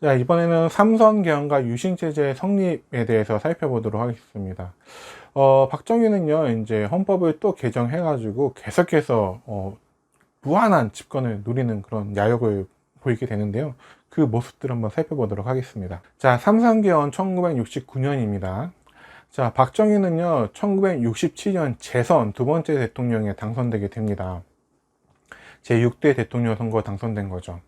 자, 이번에는 삼선 개헌과 유신체제 성립에 대해서 살펴보도록 하겠습니다. 어, 박정희는요, 이제 헌법을 또 개정해가지고 계속해서, 어, 무한한 집권을 누리는 그런 야욕을 보이게 되는데요. 그 모습들 한번 살펴보도록 하겠습니다. 자, 삼선 개헌 1969년입니다. 자, 박정희는요, 1967년 재선 두 번째 대통령에 당선되게 됩니다. 제6대 대통령 선거 당선된 거죠.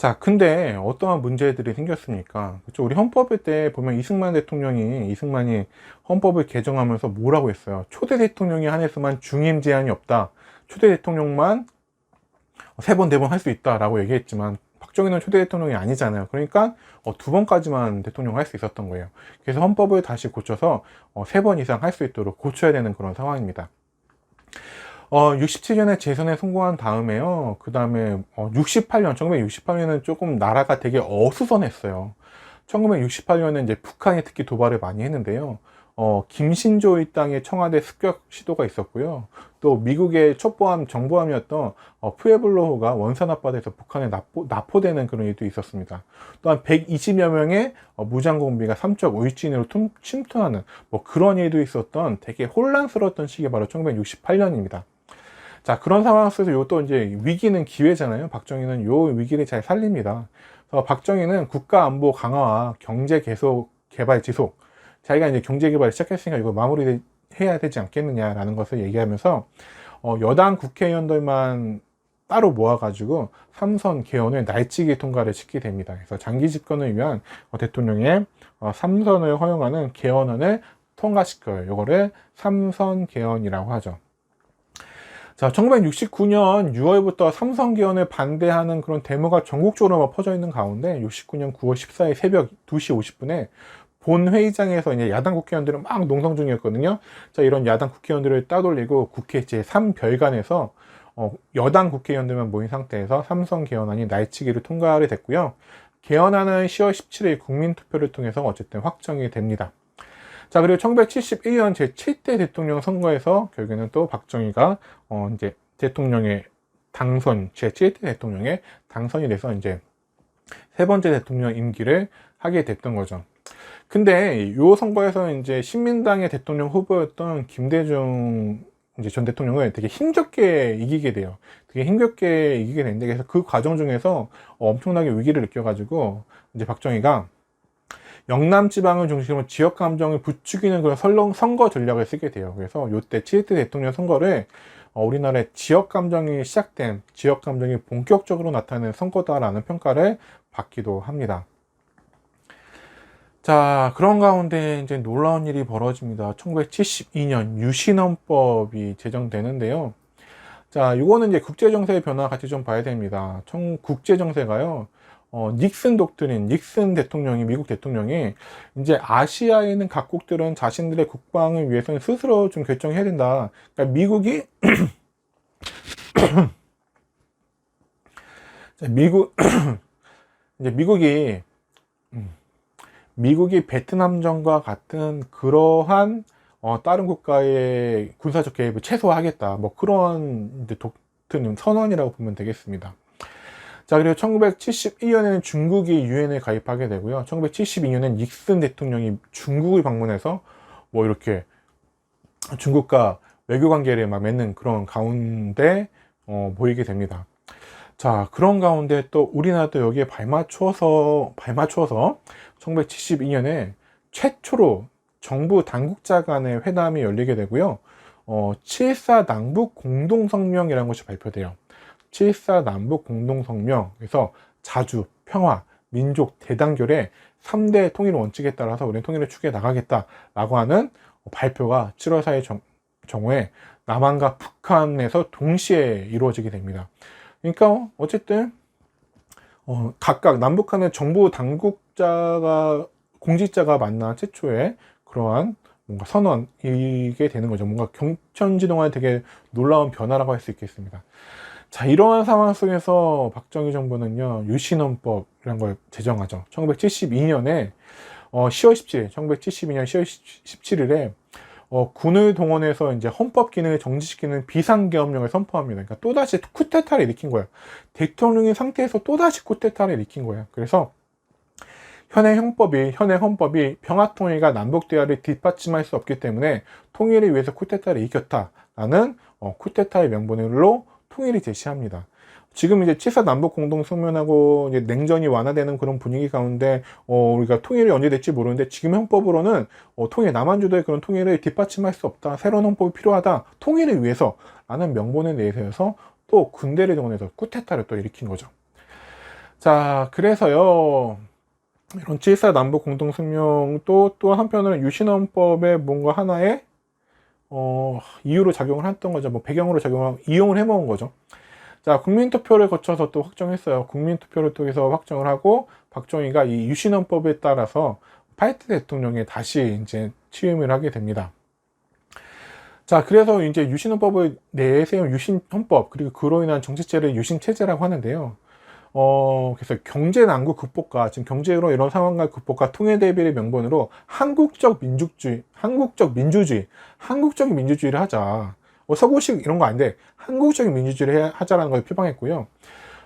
자, 근데 어떠한 문제들이 생겼습니까? 그렇죠? 우리 헌법을 때 보면 이승만 대통령이, 이승만이 헌법을 개정하면서 뭐라고 했어요? 초대 대통령이 한해서만 중임 제한이 없다. 초대 대통령만 세 번, 네 번 할 수 있다라고 얘기했지만, 박정희는 초대 대통령이 아니잖아요. 그러니까 어, 두 번까지만 대통령 할 수 있었던 거예요. 그래서 헌법을 다시 고쳐서 어, 세번 이상 할 수 있도록 고쳐야 되는 그런 상황입니다. 어, 67년에 재선에 성공한 다음에요. 그 다음에 어, 68년, 1968년은 조금 나라가 되게 어수선했어요. 1968년에 이제 북한이 특히 도발을 많이 했는데요. 어, 김신조 일당의 청와대 습격 시도가 있었고요. 또 미국의 첩보함, 정보함이었던 어, 푸에블로호가 원산 앞바다에서 북한에 납포, 납포되는 그런 일도 있었습니다. 또한 120여 명의 어, 무장공비가 삼척 울진으로 툼, 침투하는 뭐 그런 일도 있었던 되게 혼란스러웠던 시기 바로 1968년입니다. 자, 그런 상황 속에서 요또 이제 위기는 기회잖아요. 박정희는 요 위기를 잘 살립니다. 그래서 박정희는 국가 안보 강화와 경제 계속 개발 지속, 자기가 이제 경제 개발을 시작했으니까 이거 마무리 해야 되지 않겠느냐라는 것을 얘기하면서 어, 여당 국회의원들만 따로 모아가지고 삼선 개헌을 날치기 통과를 시키게 됩니다. 그래서 장기 집권을 위한 어, 대통령의 어, 삼선을 허용하는 개헌안을 통과시켜요. 이거를 삼선 개헌이라고 하죠. 자, 1969년 6월부터 삼선 개헌을 반대하는 그런 데모가 전국적으로 퍼져 있는 가운데 69년 9월 14일 새벽 2시 50분에 본 회의장에서 이제 야당 국회의원들은 막 농성 중이었거든요. 자, 이런 야당 국회의원들을 따돌리고 국회 제3별관에서 어, 여당 국회의원들만 모인 상태에서 삼선 개헌안이 날치기를 통과를 됐고요. 개헌안은 10월 17일 국민투표를 통해서 어쨌든 확정이 됩니다. 자, 그리고 1971년 제7대 대통령 선거에서 결국에는 또 박정희가 어, 이제 대통령의 당선, 제7대 대통령의 당선이 돼서 이제 세 번째 대통령 임기를 하게 됐던 거죠. 근데 요 선거에서 이제 신민당의 대통령 후보였던 김대중 이제 전 대통령을 되게 힘겹게 이기게 돼요. 되게 힘겹게 이기게 되는데 그래서 그 과정 중에서 엄청나게 위기를 느껴가지고 이제 박정희가 영남 지방을 중심으로 지역 감정을 부추기는 그런 설렁 선거 전략을 쓰게 돼요. 그래서 이때 7대 대통령 선거를 어, 우리나라의 지역 감정이 시작된 지역 감정이 본격적으로 나타나는 선거다라는 평가를 받기도 합니다. 자, 그런 가운데 이제 놀라운 일이 벌어집니다. 1972년 유신헌법이 제정되는데요. 자, 이거는 이제 국제정세의 변화 같이 좀 봐야 됩니다. 청, 국제정세가요, 어, 닉슨 독트린, 닉슨 대통령이, 미국 대통령이 이제 아시아에 있는 각국들은 자신들의 국방을 위해서는 스스로 좀 결정해야 된다. 그러니까 미국이, 자, 미국, 이제 미국이, 음, 미국이 베트남전과 같은 그러한 어, 다른 국가의 군사적 개입을 최소화하겠다. 뭐 그런 이제 독트는 선언이라고 보면 되겠습니다. 자, 그리고 1971년에는 중국이 유엔에 가입하게 되고요. 1972년엔 닉슨 대통령이 중국을 방문해서 뭐 이렇게 중국과 외교 관계를 막 맺는 그런 가운데 어, 보이게 됩니다. 자, 그런 가운데 또 우리나라도 여기에 발맞춰서, 발맞춰서 1972년에 최초로 정부 당국자 간의 회담이 열리게 되고요. 어, 7사 남북 공동성명이라는 것이 발표돼요. 7사 남북 공동성명. 그래서 자주, 평화, 민족, 대단결의 3대 통일 원칙에 따라서 우리는 통일을 추구해 나가겠다라고 하는 발표가 7월 4일 정, 정오에 남한과 북한에서 동시에 이루어지게 됩니다. 그러니까 어쨌든 어, 각각 남북한의 정부 당국자가 공직자가 만난 최초의 그러한 뭔가 선언이게 되는 거죠. 뭔가 경천지동화의 되게 놀라운 변화라고 할 수 있겠습니다. 자, 이러한 상황 속에서 박정희 정부는요, 유신헌법이라는 걸 제정하죠. 1972년에, 어, 10월 17일, 1972년 10월 17일에, 어, 군을 동원해서 이제 헌법 기능을 정지시키는 비상계엄령을 선포합니다. 그러니까 또다시 쿠데타를 일으킨 거예요. 대통령의 상태에서 또다시 쿠데타를 일으킨 거예요. 그래서 현행 형법이 현행 헌법이 평화통일과 남북 대화를 뒷받침할 수 없기 때문에 통일을 위해서 쿠데타를 이겼다라는 어, 쿠데타의 명분으로 통일을 제시합니다. 지금 이제 7사 남북 공동 성명하고 이제 냉전이 완화되는 그런 분위기 가운데 어, 우리가 통일이 언제 될지 모르는데 지금 형법으로는 어, 통일 남한 주도의 그런 통일을 뒷받침할 수 없다. 새로운 헌법이 필요하다. 통일을 위해서라는 명분에 대해서 또 군대를 동원해서 쿠데타를 또 일으킨 거죠. 자, 그래서요. 이런 7사 남북 공동 성명도 또 한편으로는 유신헌법의 뭔가 하나의 어, 이유로 작용을 했던 거죠. 뭐 배경으로 작용을 이용을 해 먹은 거죠. 자, 국민투표를 거쳐서 또 확정했어요. 국민투표를 통해서 확정을 하고 박정희가 이 유신헌법에 따라서 파이트 대통령에 다시 이제 취임을 하게 됩니다. 자, 그래서 이제 유신헌법을 내세운 유신헌법 그리고 그로 인한 정치체를 유신체제라고 하는데요. 어, 그래서 경제 난국 극복과 지금 경제로 이런 상황과 극복과 통일 대비의 명분으로 한국적 민족주의, 한국적 민주주의, 한국적인 민주주의를 하자. 뭐 서구식 이런 거 아닌데 한국적인 민주주의를 해- 하자라는 걸 표방했고요.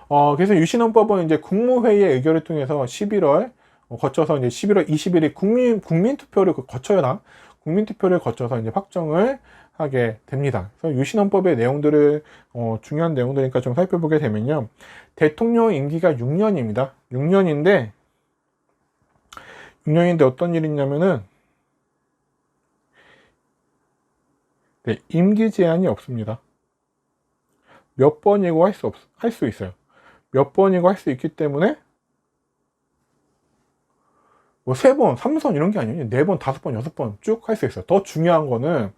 어, 그래서 유신헌법은 이제 국무회의의 의결을 통해서 11월 어, 거쳐서 이제 11월 20일이 국민 국민 투표를 그 거쳐야 나 국민 투표를 거쳐서 이제 확정을 하게 됩니다. 그래서 유신헌법의 내용들을 어, 중요한 내용들이니까 좀 살펴보게 되면요. 대통령 임기가 6년입니다. 6년인데 6년인데 어떤 일이 있냐면은 네, 임기 제한이 없습니다. 몇 번이고 할 수 없, 할 수 있어요. 몇 번이고 할 수 있기 때문에 뭐 세 번, 삼선 이런 게 아니에요. 네 번, 다섯 번, 여섯 번 쭉 할 수 있어요. 더 중요한 거는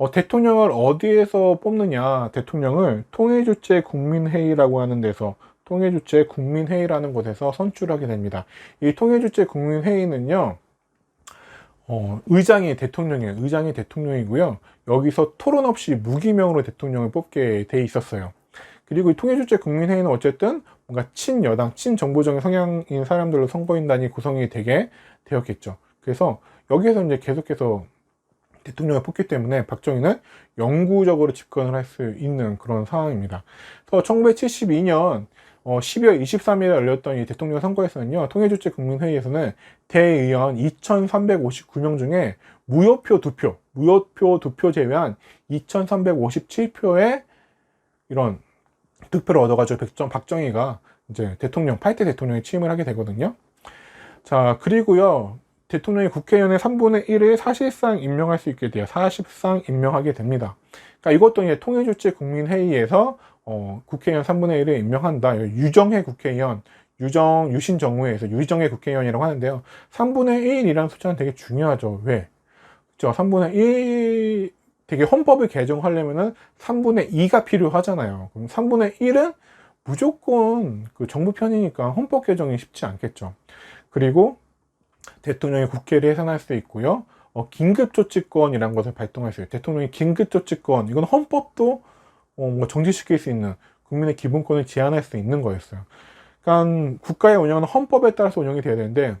어, 대통령을 어디에서 뽑느냐? 대통령을 통일주체 국민회의라고 하는 데서 통일주체 국민회의라는 곳에서 선출하게 됩니다. 이 통일주체 국민회의는요, 어, 의장이 대통령이에요. 의장이 대통령이고요. 여기서 토론 없이 무기명으로 대통령을 뽑게 돼 있었어요. 그리고 이 통일주체 국민회의는 어쨌든 뭔가 친여당, 친정부적인 성향인 사람들로 선거인단이 구성이 되게 되었겠죠. 그래서 여기에서 이제 계속해서 대통령을 뽑기 때문에 박정희는 영구적으로 집권을 할 수 있는 그런 상황입니다. 그래서 1972년 어, 12월 23일에 열렸던 이 대통령 선거에서는요, 통일주체 국민회의에서는 대의원 2,359명 중에 무효표 2표, 무효표 2표 제외한 2,357표의 이런 득표를 얻어가지고 백정, 박정희가 이제 대통령, 8대 대통령에 취임을 하게 되거든요. 자, 그리고요, 대통령이 국회의원의 3분의 1을 사실상 임명할 수 있게 돼요. 사실상 임명하게 됩니다. 그러니까 이것도 이제 통일주체 국민회의에서 어, 국회의원 3분의 1을 임명한다. 유정회 국회의원, 유정, 유신정무회에서 유정회 국회의원이라고 하는데요. 3분의 1이라는 숫자는 되게 중요하죠. 왜? 그죠? 3분의 1, 되게 헌법을 개정하려면은 3분의 2가 필요하잖아요. 그럼 3분의 1은 무조건 그 정부 편이니까 헌법 개정이 쉽지 않겠죠. 그리고 대통령이 국회를 해산할 수 있고요. 어, 긴급조치권이라는 것을 발동할 수 있어요. 대통령이 긴급조치권, 이건 헌법도 어, 뭐 정지시킬 수 있는 국민의 기본권을 제한할 수 있는 거였어요. 그러니까 국가의 운영은 헌법에 따라서 운영이 돼야 되는데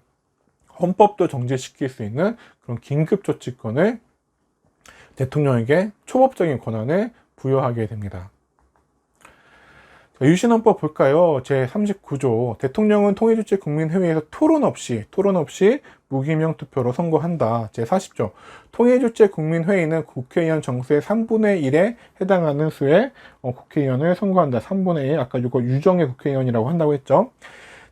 헌법도 정지시킬 수 있는 그런 긴급조치권을 대통령에게 초법적인 권한을 부여하게 됩니다. 자, 유신헌법 볼까요? 제 39조 대통령은 통일주체 국민회의에서 토론 없이 토론 없이 무기명 투표로 선거한다. 제 40조 통일주체 국민회의는 국회의원 정수의 3분의 1에 해당하는 수의 어, 국회의원을 선거한다. 3분의 1 아까 이거 유정의 국회의원이라고 한다고 했죠.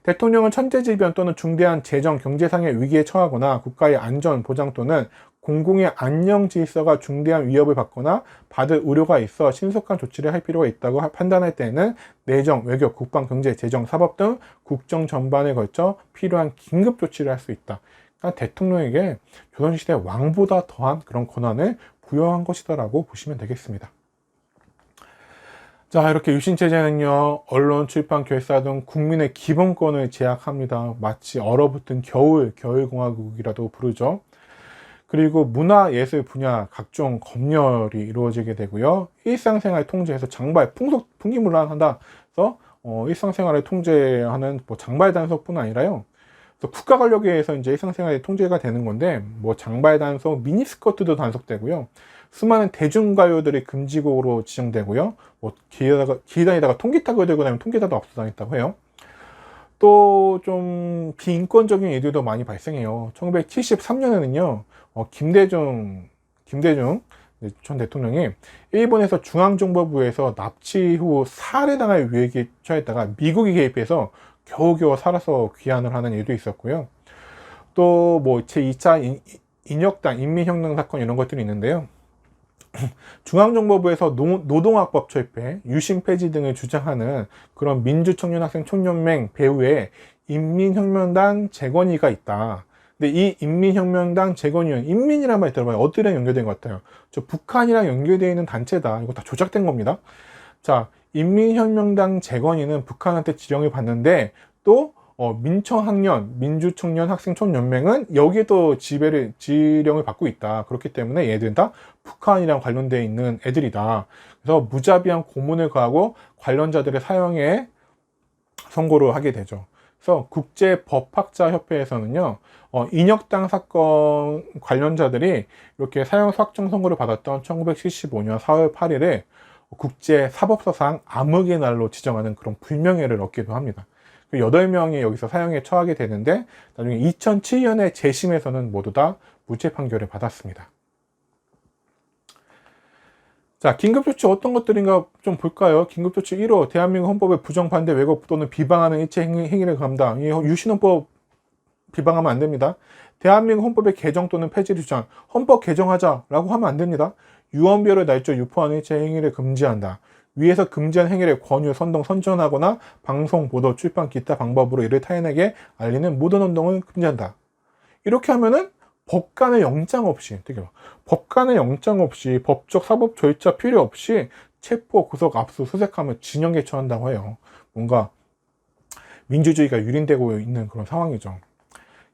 대통령은 천재지변 또는 중대한 재정 경제상의 위기에 처하거나 국가의 안전 보장 또는 공공의 안녕 질서가 중대한 위협을 받거나 받을 우려가 있어 신속한 조치를 할 필요가 있다고 판단할 때에는 내정, 외교, 국방, 경제, 재정, 사법 등 국정 전반에 걸쳐 필요한 긴급 조치를 할 수 있다. 그러니까 대통령에게 조선시대 왕보다 더한 그런 권한을 부여한 것이다라고 보시면 되겠습니다. 자, 이렇게 유신체제는요, 언론, 출판, 결사 등 국민의 기본권을 제약합니다. 마치 얼어붙은 겨울, 겨울공화국이라도 부르죠. 그리고 문화, 예술 분야 각종 검열이 이루어지게 되고요. 일상생활 통제에서 장발, 풍속, 풍기문란한다. 그래서 어, 일상생활을 통제하는 뭐 장발 단속뿐 아니라요. 국가 권력에 의해서 이제 일상생활이 통제가 되는 건데, 뭐 장발 단속, 미니스커트도 단속되고요. 수많은 대중가요들이 금지곡으로 지정되고요. 뭐 길다가 길다니다가 통기타고 들고 다니면 통기타도 압수당했다고 해요. 또 좀 비인권적인 일들도 많이 발생해요. 1973년에는요, 어, 김대중, 김대중 전 대통령이 일본에서 중앙정보부에서 납치 후 살해당할 위기에 처했다가 미국이 개입해서 겨우겨우 살아서 귀환을 하는 일도 있었고요. 또 뭐 제2차 인혁당 인민혁명 사건 이런 것들이 있는데요. 중앙정보부에서 노 동학법 철폐, 유신 폐지 등을 주장하는 그런 민주청년학생 총연맹 배후에 인민혁명당 재건이가 있다. 근데 이 인민혁명당 재건위원 인민이라는 말 들어봐요. 어디랑 연결된 것 같아요? 저 북한이랑 연결되어 있는 단체다. 이거 다 조작된 겁니다. 자, 인민혁명당 재건위는 북한한테 지령을 받는데 또 어, 민청학년, 민주청년 학생총연맹은 여기에도 지배를, 지령을 받고 있다. 그렇기 때문에 얘들은 다 북한이랑 관련되어 있는 애들이다. 그래서 무자비한 고문을 가하고 관련자들의 사형에 선고를 하게 되죠. 그래서 국제법학자협회에서는요, 어, 인혁당 사건 관련자들이 이렇게 사형 확정 선고를 받았던 1975년 4월 8일에 국제사법서상 암흑의 날로 지정하는 그런 불명예를 얻기도 합니다. 8명이 그 여기서 사형에 처하게 되는데 나중에 2007년에 재심에서는 모두 다 무죄 판결을 받았습니다. 자, 긴급조치 어떤 것들인가 좀 볼까요? 긴급조치 1호, 대한민국 헌법의 부정 반대 왜곡 또는 비방하는 일체 행위 를 감당. 이 유신헌법 비방하면 안 됩니다. 대한민국 헌법의 개정 또는 폐지를 주장, 헌법 개정하자라고 하면 안 됩니다. 유언비어를 날조 유포하는 일체 행위를 금지한다. 위에서 금지한 행위를 권유, 선동, 선전하거나 방송, 보도, 출판, 기타 방법으로 이를 타인에게 알리는 모든 운동을 금지한다. 이렇게 하면은 법관의 영장 없이, 되게 법관의 영장 없이 법적 사법 절차 필요 없이 체포, 구속, 압수, 수색하면 진영에 처한다고 해요. 뭔가 민주주의가 유린되고 있는 그런 상황이죠.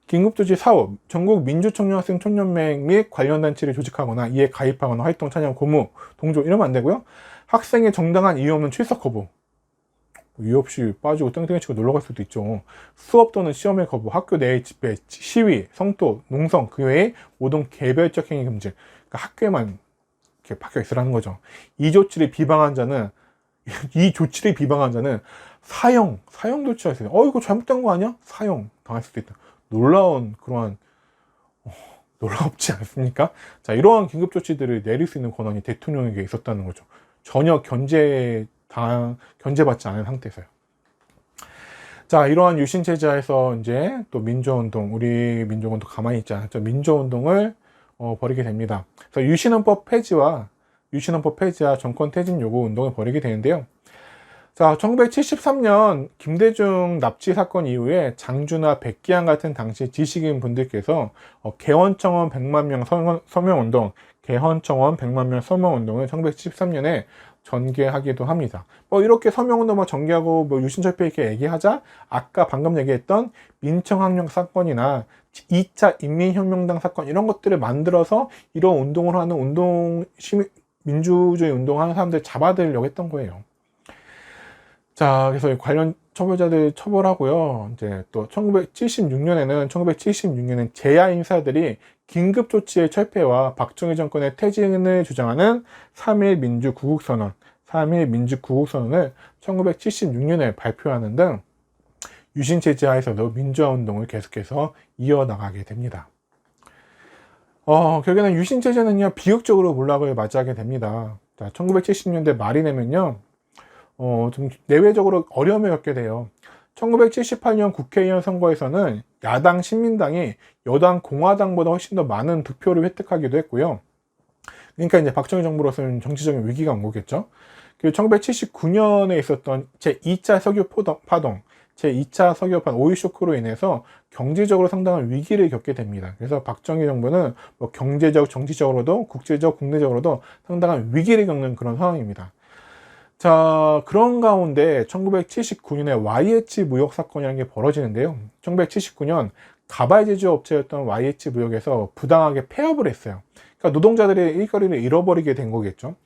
긴급조치 사업, 전국 민주청년학생 총연맹 및 관련 단체를 조직하거나 이에 가입하거나 활동 참여 고무, 동조 이러면 안 되고요. 학생의 정당한 이유 없는 출석 거부. 이유 없이 빠지고 땡땡이 치고 놀러 갈 수도 있죠. 수업 또는 시험의 거부, 학교 내의 집회, 시위, 성토, 농성, 그 외에 모든 개별적 행위 금지. 그러니까 학교에만 이렇게 박혀 있으라는 거죠. 이 조치를 비방한 자는, 이 조치를 비방한 자는 사형, 사형 조치할 수 있어요. 어, 이거 잘못된 거 아니야? 사형 당할 수도 있다. 놀라운 그러한 어, 놀랍지 않습니까? 자, 이러한 긴급 조치들을 내릴 수 있는 권한이 대통령에게 있었다는 거죠. 전혀 견제 당 견제받지 않은 상태에서요. 자, 이러한 유신 체제에서 이제 또 민주운동, 우리 민족은 또 가만히 있지 않았죠. 민주운동을 어, 벌이게 됩니다. 그래서 유신헌법 폐지와 유신헌법 폐지와 정권 퇴진 요구 운동을 벌이게 되는데요. 자, 1973년 김대중 납치 사건 이후에 장주나 백기환 같은 당시 지식인 분들께서 어, 개헌청원 100만 명 서명 운동, 개헌청원 100만 명 서명 운동을 1973년에 전개하기도 합니다. 뭐 이렇게 서명 운동만 전개하고 뭐 유신철폐 이렇게 얘기하자 아까 방금 얘기했던 민청학령 사건이나 2차 인민혁명당 사건 이런 것들을 만들어서 이런 운동을 하는 운동 시민 민주주의 운동하는 사람들 잡아들려고 했던 거예요. 자, 그래서 관련 처벌자들 처벌하고요. 이제 또 1976년에는 1976년엔 재야 인사들이 긴급 조치의 철폐와 박정희 정권의 퇴진을 주장하는 3일 민주 구국선언, 3일 민주 구국선언을 1976년에 발표하는 등 유신 체제 하에서도 민주화 운동을 계속해서 이어나가게 됩니다. 어, 결국에는 유신 체제는요 비극적으로 몰락을 맞이하게 됩니다. 자, 1970년대 말이 되면요 어, 좀 내외적으로 어려움을 겪게 돼요. 1978년 국회의원 선거에서는 야당 신민당이 여당 공화당보다 훨씬 더 많은 득표를 획득하기도 했고요. 그러니까 이제 박정희 정부로서는 정치적인 위기가 온 거겠죠. 그리고 1979년에 있었던 제2차 석유 파동, 제2차 석유 파동 오일 쇼크로 인해서 경제적으로 상당한 위기를 겪게 됩니다. 그래서 박정희 정부는 뭐 경제적, 정치적으로도 국제적, 국내적으로도 상당한 위기를 겪는 그런 상황입니다. 자, 그런 가운데 1979년에 YH 무역 사건이라는 게 벌어지는데요. 1979년 가발 제조 업체였던 YH 무역에서 부당하게 폐업을 했어요. 그러니까 노동자들의 일거리를 잃어버리게 된 거겠죠.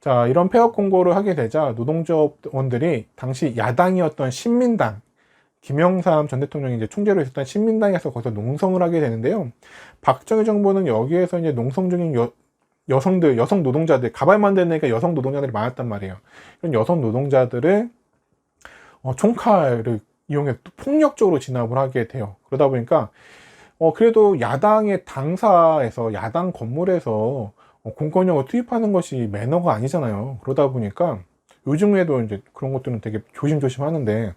자, 이런 폐업 공고를 하게 되자 노동조합원들이 당시 야당이었던 신민당, 김영삼 전 대통령이 이제 총재로 있었던 신민당에서 거기서 농성을 하게 되는데요. 박정희 정부는 여기에서 이제 농성 중인 여, 여성들, 여성 노동자들, 가발 만드는 데 여성 노동자들이 많았단 말이에요. 이런 여성 노동자들을 어, 총칼을 이용해 또 폭력적으로 진압을 하게 돼요. 그러다 보니까 어 그래도 야당의 당사에서 야당 건물에서 어, 공권력을 투입하는 것이 매너가 아니잖아요. 그러다 보니까 요즘에도 이제 그런 것들은 되게 조심조심 하는데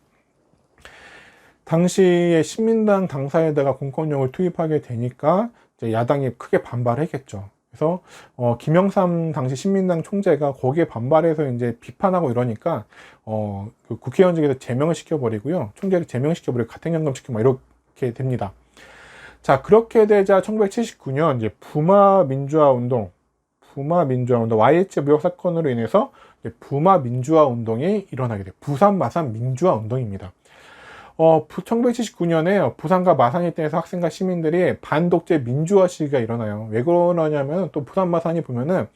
당시에 신민당 당사에다가 공권력을 투입하게 되니까 야당이 크게 반발했겠죠. 그래서 어, 김영삼 당시 신민당 총재가 거기에 반발해서 이제 비판하고 이러니까 어, 그 국회의원직에서 제명을 시켜버리고요. 총재를 제명시켜버리고 가택연금 시키고 막 이렇게 됩니다. 자 그렇게 되자 1979년 이제 부마 민주화 운동, 부마 민주화 운동, YH 무역 사건으로 인해서 이제 부마 민주화 운동이 일어나게 돼요. 부산 마산 민주화 운동입니다. 어, 1979년에 부산과 마산에 대해서 학생과 시민들이 반독재 민주화 시기가 일어나요. 왜 그러냐면 또 부산 마산이 보면은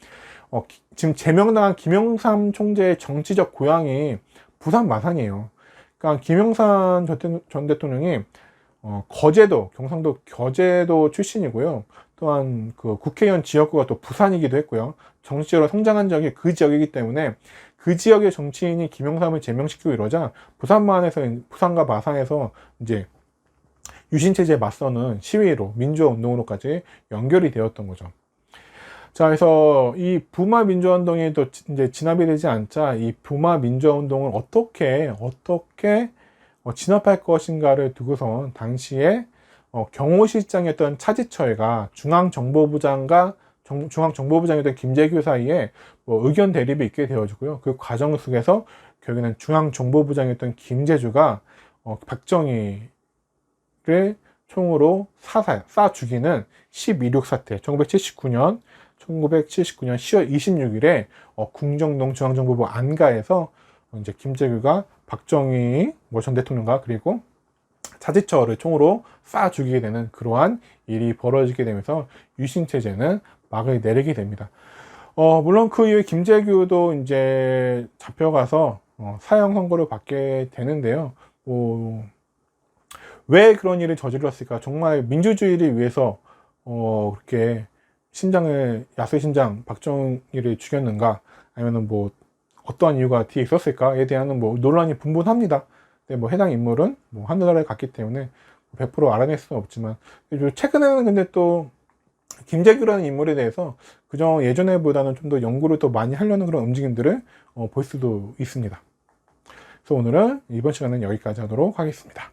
어, 기- 지금 제명당한 김영삼 총재의 정치적 고향이 부산 마산이에요. 그러니까 김영삼 전, 대- 전 대통령이 어, 거제도, 경상도 거제도 출신이고요. 또한 그 국회의원 지역구가 또 부산이기도 했고요. 정치적으로 성장한 지역이 그 지역이기 때문에 그 지역의 정치인이 김영삼을 제명시키고 이러자 부산만에서 부산과 마산에서 이제 유신 체제에 맞서는 시위로 민주화 운동으로까지 연결이 되었던 거죠. 자, 그래서 이 부마 민주화 운동이 또 지- 이제 진압이 되지 않자 이 부마 민주화 운동을 어떻게 어떻게 어, 진압할 것인가를 두고선 당시에 어, 경호실장이었던 차지철과 중앙정보부 장과 정- 중앙정보부 장이었던 김재규 사이에 뭐 의견 대립이 있게 되어지고요. 그 과정 속에서 결국에는 중앙정보부 장이었던 김재주가 어, 박정희를 총으로 사살, 쏴 죽이는 12.6 사태, 1979년, 1979년 10월 26일에 어, 궁정동 중앙정보부 안가에서 이제 김재규가 박정희 뭐 전 대통령과 그리고 차지철을 총으로 쏴 죽이게 되는 그러한 일이 벌어지게 되면서 유신 체제는 막을 내리게 됩니다. 어, 물론 그 이후에 김재규도 이제 잡혀가서 어, 사형 선고를 받게 되는데요. 뭐, 왜 그런 일을 저질렀을까? 정말 민주주의를 위해서 어, 그렇게 신장을 야수 신장 박정희를 죽였는가? 아니면은 뭐 어떠한 이유가 뒤에 있었을까에 대한 뭐 논란이 분분합니다. 근데 뭐 해당 인물은 뭐 하늘나라에 갔기 때문에 100% 알아낼 수는 없지만 최근에는 근데 또 김재규라는 인물에 대해서 그저 예전에보다는 좀 더 연구를 더 많이 하려는 그런 움직임들을 어, 볼 수도 있습니다. 그래서 오늘은 이번 시간은 여기까지 하도록 하겠습니다.